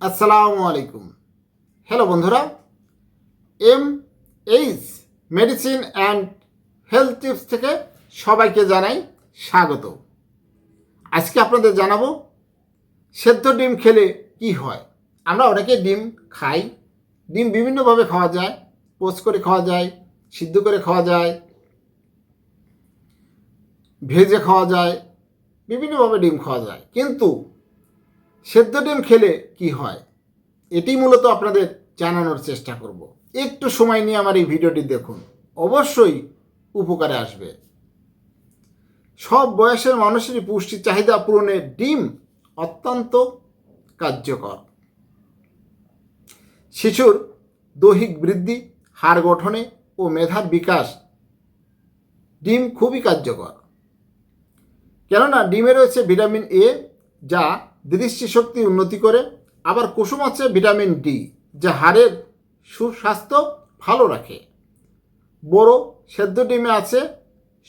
আসসালামু আলাইকুম। হ্যালো বন্ধুরা। M H medicine and health tips থেকে সবাইকে জানাই স্বাগত। আজকে আপনাদের জানাব, সেদ্ধ ডিম খেলে কি হয়? আমরা অনেকে ডিম খাই। ডিম বিভিন্নভাবে খাওয়া যায়। পোস্ট করে খাওয়া যায়, সিদ্ধ করে খাওয়া যায়, ভেজে খাওয়া যায়, বিভিন্নভাবে ডিম খাওয়া যায়। কিন্তু সেদ্ধ ডিম খেলে কি হয়? এটি মূলত আপনাদের জানানোর চেষ্টা করব। একটু সময় নিয়ে আমার এই ভিডিওটি দেখুন। অবশ্যই উপকারে আসবে। সব বয়সের মানুষেরই পুষ্টির চাহিদা পূরণে ডিম অত্যন্ত কার্যকর। শিশুর দৈহিক বৃদ্ধি, হাড় গঠনে ও মেধার বিকাশ ডিম খুবই কার্যকর। কেননা ডিমে রয়েছে ভিটামিন এ যা দৃষ্টিশক্তি উন্নতি করে। আবার কুসুম আছে ভিটামিন ডি, যা হাড়ের সুস্বাস্থ্য ভালো রাখে। বড় সেদ্ধ ডিমে আছে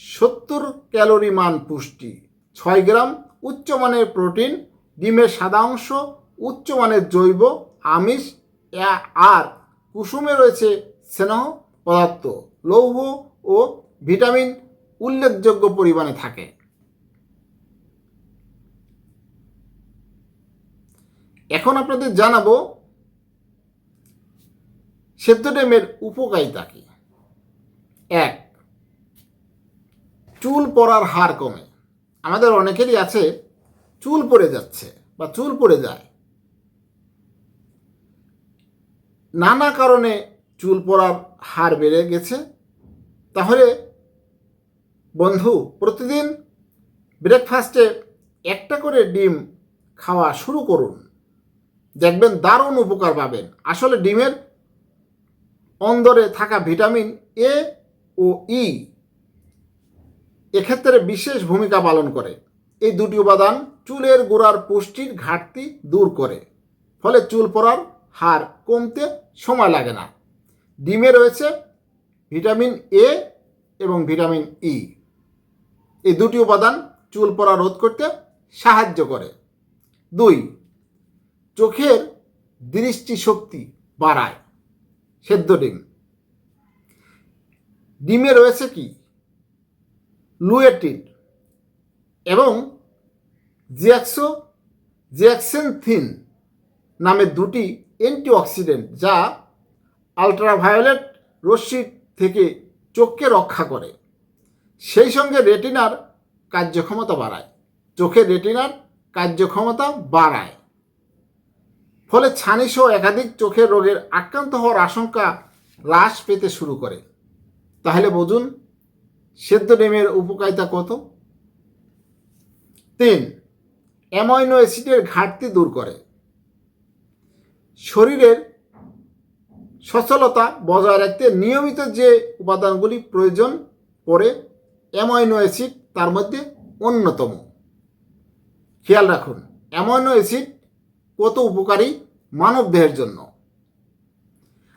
সত্তর ক্যালোরি মান পুষ্টি, ছয় গ্রাম উচ্চমানের প্রোটিন, ডিমের সাদা অংশ উচ্চমানের জৈব, আমিষ আর। কুসুমে রয়েছে স্নেহ পদার্থ, লৌহ ও ভিটামিন উল্লেখযোগ্য পরিমাণে থাকে। এখন আপনাদের জানাব, সেদ্ধ ডিমের উপকারিতা কি? এক, চুল পড়ার হার কমে। আমাদের অনেকেরই আছে, চুল পড়ে যাচ্ছে বা চুল পড়ে যায়। নানা কারণে চুল পড়ার হার বেড়ে গেছে। তাহলে বন্ধু, প্রতিদিন ব্রেকফাস্টে একটা করে ডিম খাওয়া শুরু করুন। দেখবেন দারুণ উপকার পাবেন। আসলে ডিমের অন্দরে থাকা ভিটামিন এ ও ই এক্ষেত্রে বিশেষ ভূমিকা পালন করে। এই দুটি উপাদান চুলের গোড়ার পুষ্টির ঘাটতি দূর করে। ফলে চুল পড়ার হার কমতে সময় লাগে না। ডিমে রয়েছে ভিটামিন এ এবং ভিটামিন ই এই দুটি উপাদান চুল পড়া রোধ করতে সাহায্য করে। দুই চোখের দৃষ্টিশক্তি বাড়ায়। সেদ্ধ ডিম। ডিমে রয়েছে কি? লুয়েটিন এবং জিয়াক্সো, জিয়াক্সেনথিন নামে দুটি অ্যান্টিঅক্সিডেন্ট যা আলট্রাভায়োলেট রশ্মি থেকে চোখকে রক্ষা করে। সেই সঙ্গে রেটিনার কার্যক্ষমতা বাড়ায়। চোখের রেটিনার কার্যক্ষমতা বাড়ায়। ফলে ছানিসহ একাধিক চোখের রোগের আক্রান্ত হওয়ার আশঙ্কা হ্রাস পেতে শুরু করে। তাহলে বুঝুন, সেদ্ধ ডিমের উপকারিতা কত? তিন, অ্যামাইনো অ্যাসিডের ঘাটতি দূর করে। শরীরের সচলতা বজায় রাখতে নিয়মিত যে উপাদানগুলি প্রয়োজন পড়ে, অ্যামাইনো অ্যাসিড তার মধ্যে অন্যতম। খেয়াল রাখুন, অ্যামাইনো অ্যাসিড কত উপকারী? মানব দেহের জন্য।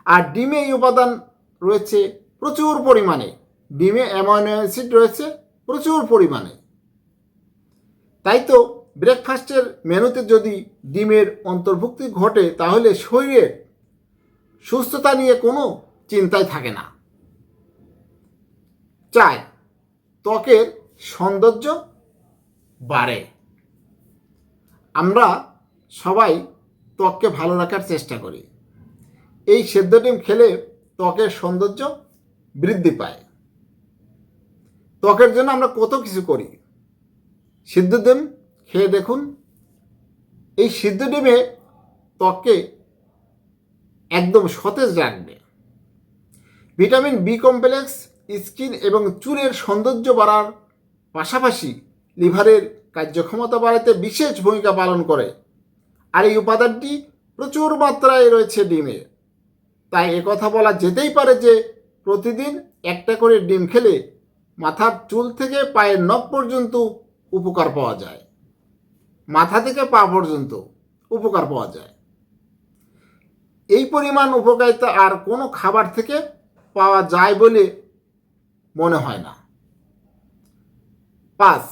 আর ডিমে এই উপাদান রয়েছে প্রচুর পরিমাণে। ডিমে অ্যামাইনো অ্যাসিড রয়েছে প্রচুর পরিমাণে। তাই তো ব্রেকফাস্টের মেনুতে যদি ডিমের অন্তর্ভুক্তি ঘটে, তাহলে শরীরের সুস্থতা নিয়ে কোনো চিন্তাই থাকে না। চায় ত্বকের সৌন্দর্য বাড়ে। আমরা সবাই ত্বককে ভালো রাখার চেষ্টা করি। এই সেদ্ধ ডিম খেলে ত্বকের সৌন্দর্য বৃদ্ধি পায়। ত্বকের জন্য আমরা কত কিছু করি? সিদ্ধ ডিম খেয়ে দেখুন। এই সিদ্ধ ডিমে ত্বককে একদম সতেজ রাখবে। ভিটামিন বি কমপ্লেক্স, স্কিন এবং চুলের সৌন্দর্য বাড়ার পাশাপাশি লিভারের কার্যক্ষমতা বাড়াতে বিশেষ ভূমিকা পালন করে। আর এই উপাদানটি প্রচুর মাত্রায় রয়েছে ডিমে। তাই কথা বলা যেতেই পারে যে প্রতিদিন একটা করে ডিম খেলে মাথার চুল থেকে পায়ের নখ পর্যন্ত উপকার পাওয়া যায়। মাথা থেকে পা পর্যন্ত উপকার পাওয়া যায়। এই পরিমাণ উপকারিতা আর কোনো খাবার থেকে পাওয়া যায় বলে মনে হয় না। পাঁচ,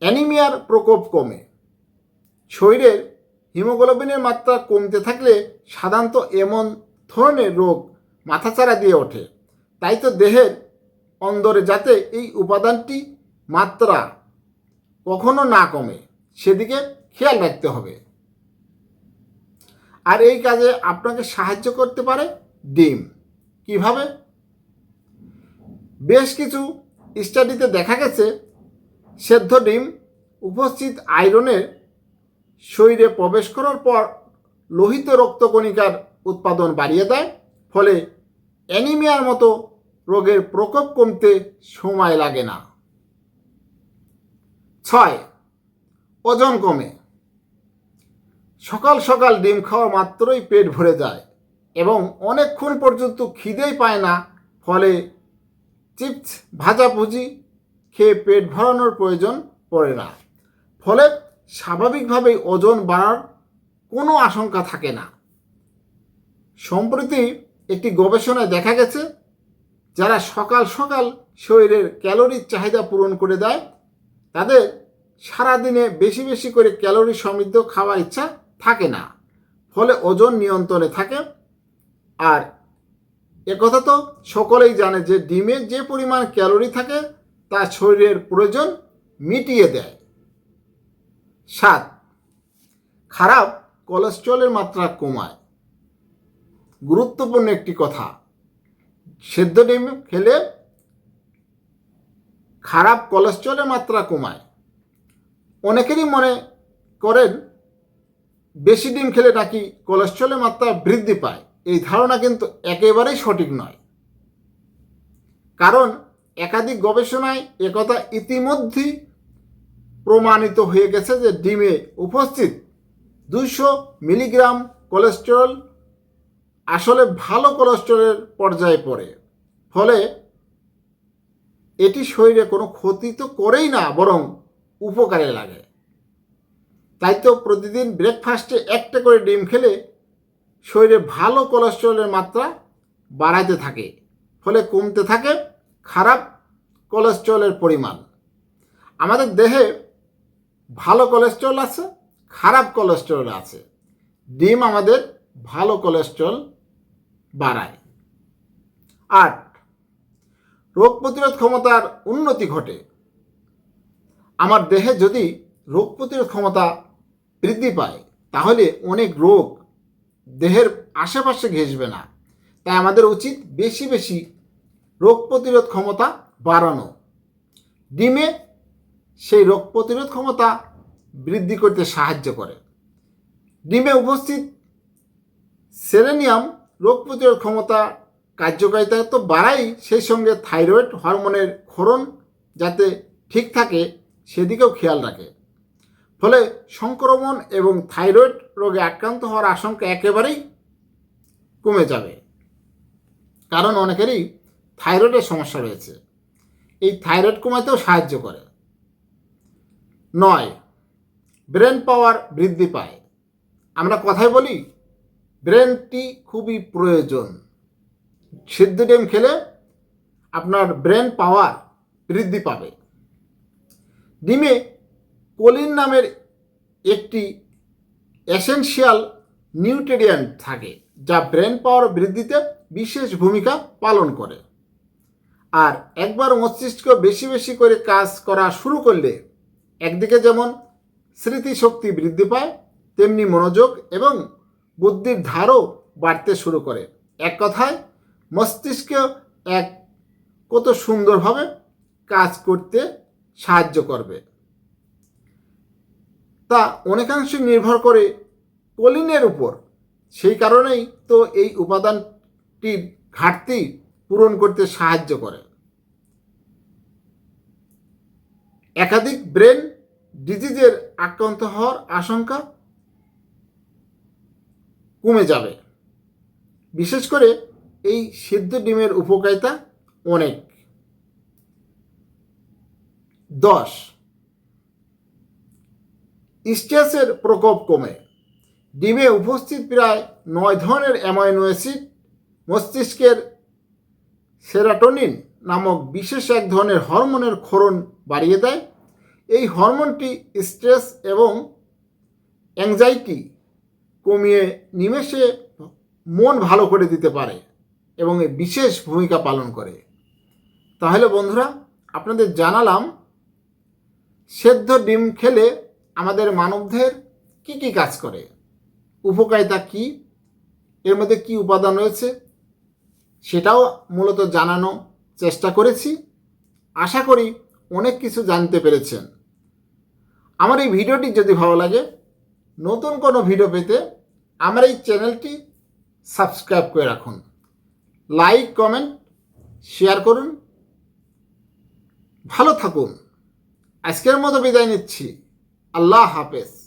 অ্যানিমিয়ার প্রকোপ কমে। শরীরের হিমোগ্লোবিনের মাত্রা কমতে থাকলে সাধারণত এমন ধরনের রোগ মাথাচাড়া দিয়ে ওঠে। তাই তো দেহের অন্দরে যাতে এই উপাদানটি মাত্রা কখনো না কমে, সেদিকে খেয়াল রাখতে হবে। আর এই কাজে আপনাকে সাহায্য করতে পারে ডিম। কীভাবে? বেশ কিছু স্টাডিতে দেখা গেছে, সেদ্ধ ডিম, উপস্থিত আয়রনের শরীরে প্রবেশ করার পর লোহিত রক্তকণিকার উৎপাদন বাড়িয়ে দেয়, ফলে অ্যানিমিয়ার মতো রোগের প্রকোপ কমতে সময় লাগে না। ছয়, ওজন কমে। সকাল সকাল ডিম খাওয়া মাত্রই পেট ভরে যায় এবং অনেকক্ষণ পর্যন্ত খিদেই পায় না, ফলে চিপস, ভাজাভুজি খেয়ে পেট ভরানোর প্রয়োজন পড়ে না। ফলে স্বাভাবিকভাবেই ওজন বাড়ার কোনো আশঙ্কা থাকে না। সম্প্রতি একটি গবেষণায় দেখা গেছে, যারা সকাল সকাল শরীরের ক্যালোরির চাহিদা পূরণ করে দেয়, তাদের সারাদিনে বেশি বেশি করে ক্যালোরি সমৃদ্ধ খাওয়ার ইচ্ছা থাকে না, ফলে ওজন নিয়ন্ত্রণে থাকে। আর একথা তো সকলেই জানে যে ডিমে যে পরিমাণ ক্যালোরি থাকে, তা শরীরের প্রয়োজন মিটিয়ে দেয়। সাত, খারাপ কোলেস্ট্রলের মাত্রা কমায়। গুরুত্বপূর্ণ একটি কথা, সেদ্ধ ডিম খেলে খারাপ কোলেস্ট্রলের মাত্রা কমায়। অনেকেরই মনে করেন বেশি ডিম খেলে নাকি কোলেস্ট্রলের মাত্রা বৃদ্ধি পায়। এই ধারণা কিন্তু একেবারেই সঠিক নয়। কারণ একাধিক গবেষণায় একথা ইতিমধ্যেই প্রমাণিত হয়ে গেছে যে ডিমে উপস্থিত দুইশো মিলিগ্রাম কোলেস্টেরল আসলে ভালো কোলেস্টেরলের পর্যায়ে পড়ে। ফলে এটি শরীরে কোনো ক্ষতি তো করেই না, বরং উপকারে লাগে। তাই তো প্রতিদিন ব্রেকফাস্টে একটা করে ডিম খেলে শরীরে ভালো কোলেস্টেরলের মাত্রা বাড়াইতে থাকে, ফলে কমতে থাকে খারাপ কোলেস্টেরলের পরিমাণ। আমাদের দেহে ভালো কোলেস্টেরল আছে, খারাপ কোলেস্টেরল আছে। ডিম আমাদের ভালো কোলেস্টেরল বাড়ায়। আট, রোগ প্রতিরোধ ক্ষমতার উন্নতি ঘটে। আমার দেহে যদি রোগ প্রতিরোধ ক্ষমতা বৃদ্ধি পায়, তাহলে অনেক রোগ দেহের আশেপাশে ঘেসবে না। তাই আমাদের উচিত বেশি বেশি রোগ প্রতিরোধ ক্ষমতা বাড়ানো। ডিমে সেই রোগ প্রতিরোধ ক্ষমতা বৃদ্ধি করতে সাহায্য করে। ডিমে উপস্থিত সেলেনিয়াম রোগ প্রতিরোধ ক্ষমতা কার্যকারিতা তো বাড়াই সেই সঙ্গে থাইরয়েড হরমোনের ক্ষরণ যাতে ঠিক থাকে সেদিকেও খেয়াল রাখে। ফলে সংক্রমণ এবং থাইরয়েড রোগে আক্রান্ত হওয়ার আশঙ্কা একেবারেই কমে যাবে। কারণ অনেকেরই থাইরয়েডের সমস্যা রয়েছে। এই থাইরয়েড কমাতেও সাহায্য করে। নয়। ব্রেন পাওয়ার বৃদ্ধি পায়। আমরা কথায় বলি ব্রেনটি খুবই প্রয়োজন। সিদ্ধ ডিম খেলে আপনার ব্রেন পাওয়ার বৃদ্ধি পাবে। ডিমে কোলিন নামের একটি এসেনশিয়াল নিউট্রিয়েন্ট থাকে, যা ব্রেন পাওয়ার বৃদ্ধিতে বিশেষ ভূমিকা পালন করে। আর একবার মস্তিষ্ক বেশি বেশি করে কাজ করা শুরু করলে একদিকে যেমন স্মৃতিশক্তি বৃদ্ধি পায়, তেমনি মনোযোগ এবং বুদ্ধির ধারও বাড়তে শুরু করে। এক কথায়, মস্তিষ্ক এক কত সুন্দরভাবে কাজ করতে সাহায্য করবে। তা অনেকাংশ নির্ভর করে কোলিনের উপর। সেই কারণেই তো এই উপাদানটির ঘাটতি পূরণ করতে সাহায্য করে। একাধিক ব্রেন ডিজিজের আক্রান্ত হওয়ার আশঙ্কা কমে যাবে। বিশেষ করে এই সিদ্ধ ডিমের উপকারিতা অনেক। দশ, স্ট্রেসের প্রকোপ কমে। ডিমে উপস্থিত প্রায় নয় ধরনের অ্যামাইনো অ্যাসিড, মস্তিষ্কের সেরাটোনিন নামক বিশেষ এক ধরনের হরমোনের ক্ষরণ বাড়িয়ে দেয়। এই হরমোনটি স্ট্রেস এবং অ্যাংজাইটি কমিয়ে নিমেষে মন ভালো করে দিতে পারে এবং বিশেষ ভূমিকা পালন করে। তাহলে বন্ধুরা, আপনাদের জানালাম, সেদ্ধ ডিম খেলে আমাদের মানবদের কি কি কাজ করে? উপকারিতা কি? এর মধ্যে কি উপাদান রয়েছে? সেটাও মূলত জানানো চেষ্টা করেছি। আশা করি অনেক কিছু জানতে পেরেছেন। আমার এই ভিডিওটি যদি ভালো লাগে, নতুন কোনো ভিডিও পেতে আমার এই চ্যানেলটি সাবস্ক্রাইব করে রাখুন। লাইক, কমেন্ট, শেয়ার করুন। ভালো থাকুন। আজকের মতো বিদায় নিচ্ছি। আল্লাহ হাফেজ।